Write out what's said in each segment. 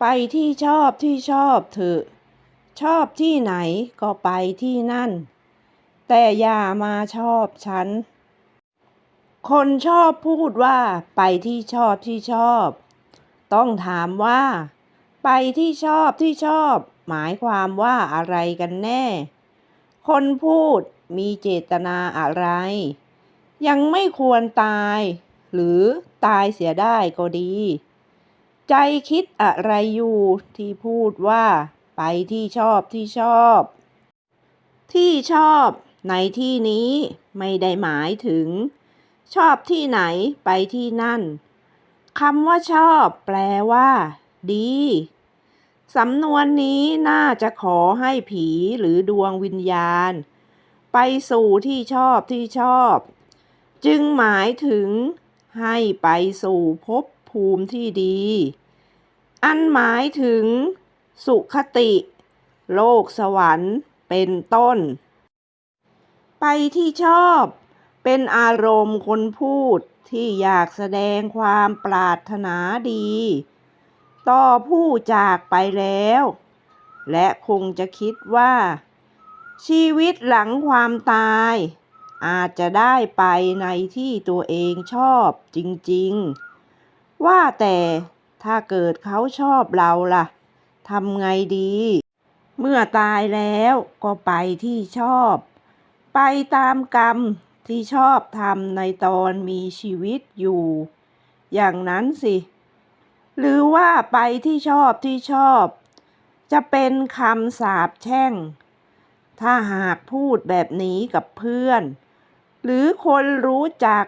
ไปที่ชอบที่ชอบเถอะ ชอบที่ไหนก็ไปที่นั่น แต่อย่ามาชอบฉัน คนชอบพูดว่าไปที่ชอบที่ชอบ ต้องถามว่า ไปที่ชอบที่ชอบ หมายความว่าอะไรกันแน่ คนพูดมีเจตนาอะไร ยังไม่ควรตาย หรือตายเสียได้ก็ดี ใจคิดอะไรอยู่ที่พูดว่าไปที่ชอบที่ชอบ ที่ชอบในที่นี้ไม่ได้หมายถึง ชอบที่ไหนไปที่นั่นคำว่าชอบแปลว่า ดีสำนวนนี้น่าจะขอให้ผีหรือดวงวิญญาณ ไปสู่ที่ชอบที่ชอบ จึงหมายถึงให้ไปสู่ภพภูมิที่ดี อันหมายถึง สุขติ โลกสวรรค์เป็นต้น ไปที่ชอบ เป็นอารมณ์คนพูดที่อยากแสดงความปรารถนาดี ต่อผู้จากไปแล้ว และคงจะคิดว่า ชีวิตหลังความตาย อาจจะได้ไปในที่ตัวเองชอบจริง ๆ ว่าแต่ ถ้าเกิดเขาชอบเราล่ะทำไงดี เมื่อตายแล้วก็ไปที่ชอบ ไปตามกรรมที่ชอบทำในตอนมีชีวิตอยู่ อย่างนั้นสิ หรือว่าไปที่ชอบที่ชอบ จะเป็นคำสาปแช่ง ถ้าหากพูดแบบนี้กับเพื่อน หรือคนรู้จัก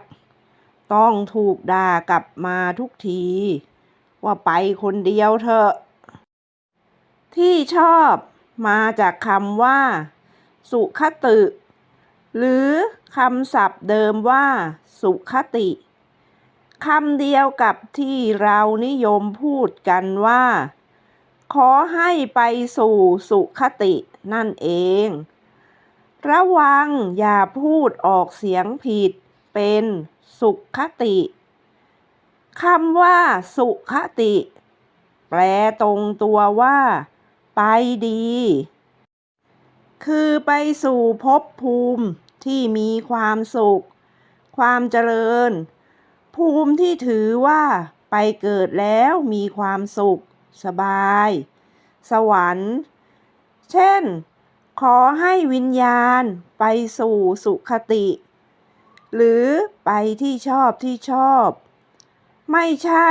ต้องถูกด่ากลับมาทุกที ว่าไปคนเดียวเถอะ ที่ชอบมาจากคำว่า สุขตึหรือคำศัพท์เดิมว่า สุขติคำเดียวกับที่เรานิยมพูดกันว่า ขอให้ไปสู่สุขตินั่นเอง ระวังอย่าพูดออกเสียงผิดเป็นสุขติ คำว่า สุขติ แปลตรงตัวว่า ไปดี คือไปสู่ภพภูมิที่มีความสุข ความเจริญ ภูมิที่ถือว่า ไปเกิดแล้วมีความสุข สบาย สวรรค์ เช่น ขอให้วิญญาณไปสู่สุขติ หรือไปที่ชอบที่ชอบ ไม่ใช่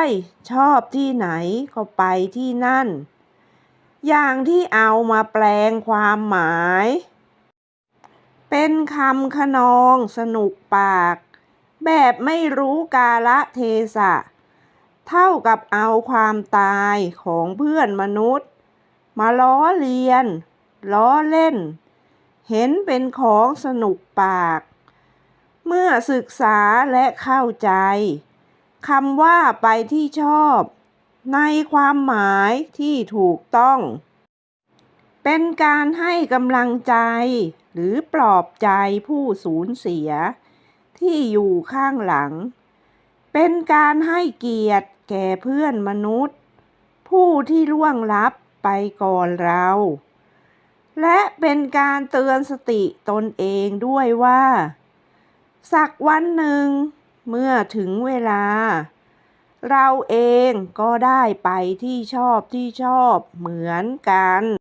ชอบที่ไหนก็ไปที่นั่น อย่างที่เอามาแปลงความหมาย เป็นคำขนองสนุกปาก แบบไม่รู้กาละเทศะ เท่ากับเอาความตายของเพื่อนมนุษย์ มาล้อเลียน ล้อเล่น เห็นเป็นของสนุกปาก เมื่อศึกษาและเข้าใจ คำว่าไปที่ชอบ ในความหมายที่ถูกต้อง เป็นการให้กำลังใจ หรือปลอบใจผู้สูญเสีย ที่อยู่ข้างหลัง เป็นการให้เกียรติแก่เพื่อนมนุษย์ ผู้ที่ล่วงลับไปก่อนเรา และเป็นการเตือนสติตนเองด้วยว่า สักวันหนึ่ง เมื่อถึงเวลา เราเองก็ได้ไปที่ชอบที่ชอบเหมือนกัน